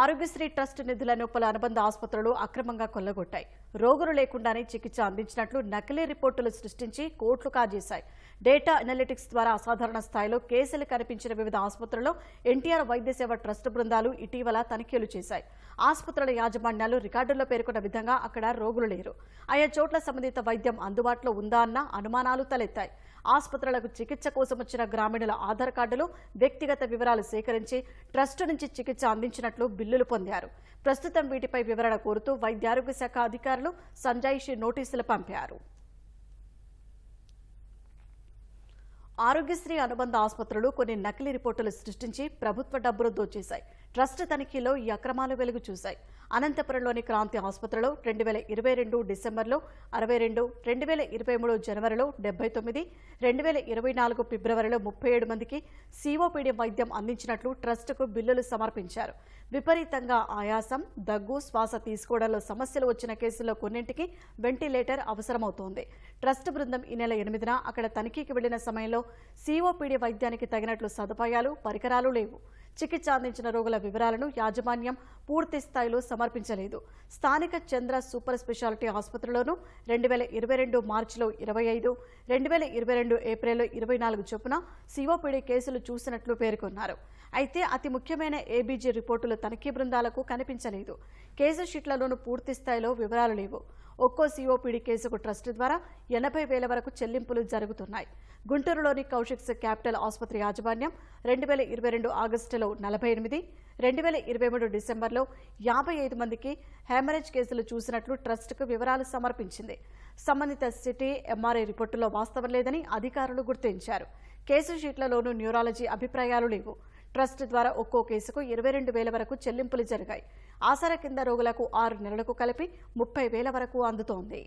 Aarogyasri trust నిధులను పలు అనుబంధ ఆసుపత్రులు అక్రమంగా కొల్లగొట్టాయి. రోగులు లేకుండానే చికిత్స అందించినట్లు నకిలీ రిపోర్టులు సృష్టించి కోట్లు కాజేశాయి. డేటా అనలిటిక్స్ ద్వారా అసాధారణ స్థాయిలో కేసులు కనిపించిన వివిధ ఆసుపత్రుల్లో ఎన్టీఆర్ వైద్య సేవ ట్రస్ట్ బృందాలు ఇటీవల తనిఖీలు చేశాయి. ఆసుపత్రుల యాజమాన్యాలు రికార్డుల్లో పేర్కొన్న విధంగా అక్కడ రోగులు లేరు. ఆయా చోట్ల సంబంధిత వైద్యం అందుబాటులో ఉందా అన్న అనుమానాలు తలెత్తాయి. ఆసుపత్రులకు చికిత్స కోసం వచ్చిన గ్రామీణుల ఆధార్ కార్డులు వ్యక్తిగత వివరాలు సేకరించి ట్రస్టు నుంచి చికిత్స అందించినట్లు బిల్లులు పొందారు. ప్రస్తుతం వీటిపై వివరణ కోరుతూ వైద్యారోగ్య శాఖ అధికారులు సంజాయిషి నోటీసులు పంపారు. ఆరోగ్యశ్రీ అనుబంధ ఆసుపత్రులు కొన్ని నకిలీ రిపోర్టులు సృష్టించి ప్రభుత్వ డబ్బులు దోచేశాయి. ట్రస్ట్ తనిఖీలో ఈ అక్రమాలు వెలుగు చూశాయి. అనంతపురంలోని క్రాంతి ఆసుపత్రిలో రెండు వేల ఇరవై రెండు డిసెంబర్లో అరవై రెండు రెండు వేల ఇరవై మూడు జనవరిలో డెబ్బై తొమ్మిది రెండు వేల ఇరవై నాలుగు ఫిబ్రవరిలో ముప్పై ఏడు మందికి సిఓపిడి వైద్యం అందించినట్లు ట్రస్టుకు బిల్లులు సమర్పించారు. విపరీతంగా ఆయాసం దగ్గు శ్వాస తీసుకోవడంలో సమస్యలు వచ్చిన కేసుల్లో కొన్నింటికి వెంటిలేటర్ అవసరమవుతోంది. ట్రస్ట్ బృందం ఈ నెల ఎనిమిదిన అక్కడ తనిఖీకి వెళ్ళిన సమయంలో సిఓపిడి వైద్యానికి తగినట్లు సదుపాయాలు పరికరాలు లేవు. చికిత్స అందించిన రోగుల వివరాలను యాజమాన్యం పూర్తి స్థాయిలో సమర్పించలేదు. స్థానిక చంద్ర సూపర్ స్పెషాలిటీ ఆసుపత్రిలోనూ రెండు వేల ఇరవై రెండు మార్చిలో ఇరవై ఐదు రెండు వేల ఇరవై రెండు ఏప్రిల్లో ఇరవై నాలుగు చొప్పున సిఓపిడి కేసులు చూసినట్లు పేర్కొన్నారు. అయితే అతి ముఖ్యమైన ఏబీజీ రిపోర్టులు తనిఖీ బృందాలకు కనిపించలేదు. కేసు షీట్లలోనూ పూర్తి స్థాయిలో వివరాలు లేవు. ఒక్కో సిఓపిడి కేసుకు ట్రస్ట్ ద్వారా ఎనభై వేల వరకు చెల్లింపులు జరుగుతున్నాయి. గుంటూరులోని కౌశిక్స్ క్యాపిటల్ ఆసుపత్రి యాజమాన్యం రెండు వేల ఇరవై రెండు ఆగస్టులో నలభై ఎనిమిది రెండు వేల ఇరవై మూడు డిసెంబర్లో యాభై ఐదు మందికి హ్యామరేజ్ కేసులు చూసినట్లు ట్రస్టుకు వివరాలు సమర్పించింది. సంబంధిత సిటీ ఎంఆర్ఐ రిపోర్టులో వాస్తవం లేదని అధికారులు గుర్తించారు. కేసు షీట్లలోనూ న్యూరాలజీ అభిప్రాయాలు లేవు. ట్రస్ట్ ద్వారా ఒక్కో కేసుకు ఇరవై రెండు వేల వరకు చెల్లింపులు జరిగాయి. ఆసరా కింద రోగులకు ఆరు నెలలకు కలిపి ముప్పై వేల వరకు అందుతోంది.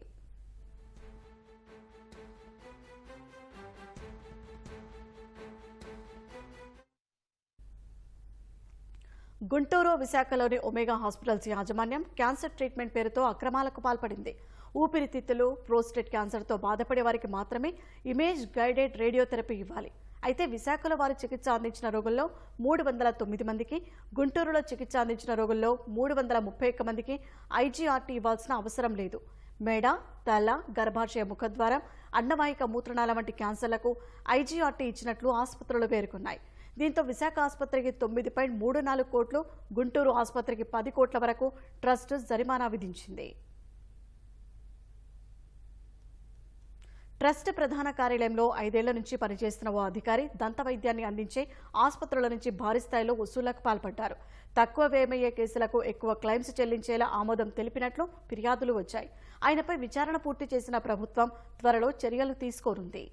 గుంటూరు విశాఖలోని ఒమేగా హాస్పిటల్స్ యాజమాన్యం క్యాన్సర్ ట్రీట్మెంట్ పేరుతో అక్రమాలకు పాల్పడింది. ఊపిరితిత్తులు ప్రోస్టేట్ క్యాన్సర్తో బాధపడే వారికి మాత్రమే ఇమేజ్ గైడెడ్ రేడియోథెరపీ ఇవ్వాలి. అయితే విశాఖలో వారు చికిత్స అందించిన రోగుల్లో మూడు వందల తొమ్మిది మందికి గుంటూరులో చికిత్స అందించిన రోగుల్లో మూడు వందల ముప్పై ఒక్క మందికి ఐజీఆర్టీ ఇవ్వాల్సిన అవసరం లేదు. మెడ తల గర్భాశయ ముఖద్వారం అన్నవాయిక మూత్రనాళ వంటి క్యాన్సర్లకు ఐజీఆర్టీ ఇచ్చినట్లు ఆసుపత్రులు పేర్కొన్నాయి. దీంతో విశాఖ ఆసుపత్రికి తొమ్మిది పాయింట్ మూడు నాలుగు కోట్లు గుంటూరు ఆసుపత్రికి పది కోట్ల వరకు ట్రస్ట్ జరిమానా విధించింది. ట్రస్ట్ ప్రధాన కార్యాలయంలో ఐదేళ్ళ నుంచి పనిచేస్తున్న ఓ అధికారి దంత వైద్యాన్ని అందించే ఆసుపత్రుల నుంచి భారీ స్థాయిలో వసూళ్ళకు పాల్పడ్డారు. తక్కువ వ్యయమయ్యే కేసులకు ఎక్కువ క్లెయిమ్స్ చెల్లించేలా ఆమోదం తెలిపినట్లు ఫిర్యాదులు వచ్చాయి. ఆయనపై విచారణ పూర్తి చేసిన ప్రభుత్వం త్వరలో చర్యలు తీసుకోనుంది.